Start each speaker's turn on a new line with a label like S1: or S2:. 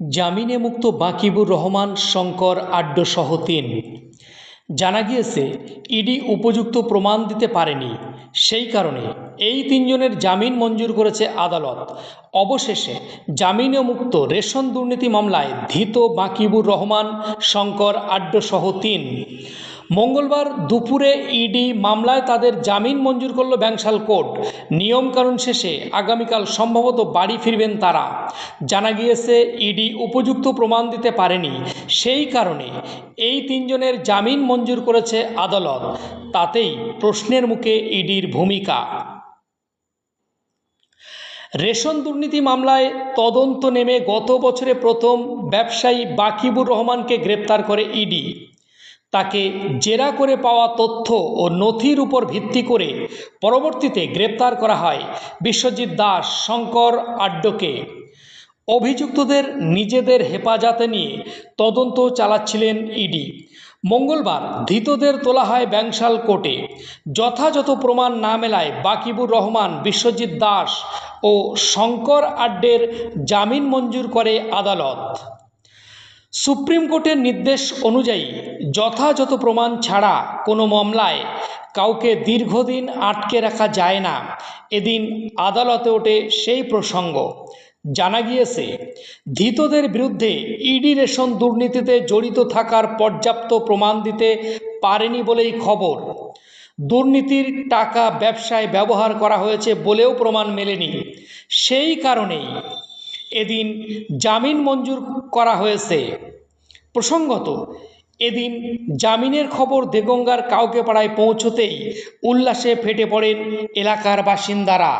S1: জামিনে মুক্ত বাকিবুর রহমান, শঙ্কর আড্ড সহ তিন। জানা গিয়েছে, ইডি উপযুক্ত প্রমাণ দিতে পারেনি। সেই কারণে এই তিনজনের জামিন মঞ্জুর করেছে আদালত। অবশেষে জামিনে মুক্ত রেশন দুর্নীতি মামলায় ধৃত বাকিবুর রহমান, শঙ্কর আড্ড সহ তিন। মঙ্গলবার দুপুরে ইডি মামলায় তাদের জামিন মঞ্জুর করল ব্যাংশাল কোর্ট। নিয়মকানুন শেষে আগামীকাল সম্ভবত বাড়ি ফিরবেন তারা। জানা গিয়েছে, ইডি উপযুক্ত প্রমাণ দিতে পারেনি। সেই কারণে এই তিনজনের জামিন মঞ্জুর করেছে আদালত। তাতেই প্রশ্নের মুখে ইডির ভূমিকা। রেশন দুর্নীতি মামলায় তদন্ত নেমে গত বছরে প্রথম ব্যবসায়ী বাকিবুর রহমানকে গ্রেপ্তার করে ইডি। তাকে জেরা করে পাওয়া তথ্য ও নথির উপর ভিত্তি করে পরবর্তীতে গ্রেপ্তার করা হয় বিশ্বজিৎ দাস, শঙ্কর আড্ডকে। অভিযুক্তদের নিজেদের হেফাজতে নিয়ে তদন্ত চালাচ্ছিলেন ইডি। মঙ্গলবার ধৃতদের তোলা হয় ব্যাংশাল কোর্টে। যথাযথ প্রমাণ না মেলায় বাকিবুর রহমান, বিশ্বজিৎ দাস ও শঙ্কর আড্ডের জামিন মঞ্জুর করে আদালত। সুপ্রিম কোর্টের নির্দেশ অনুযায়ী যথাযথ প্রমাণ ছাড়া কোনো মামলায় কাউকে দীর্ঘদিন আটকে রাখা যায় না। এদিন আদালতে ওঠে সেই প্রসঙ্গ। জানা গিয়েছে, ধৃতদের বিরুদ্ধে ইডি রেশন দুর্নীতিতে জড়িত থাকার পর্যাপ্ত প্রমাণ দিতে পারেনি বলেই খবর। দুর্নীতির টাকা ব্যবসায় ব্যবহার করা হয়েছে বলেও প্রমাণ মেলেনি। সেই কারণেই এদিন জামিন মঞ্জুর করা হয়েছে। প্রসঙ্গত, এদিন জামিনের খবর দেগঙ্গার কাউকে পাড়ায় পৌঁছতেই উল্লাসে ফেটে পড়েন এলাকার বাসিন্দারা।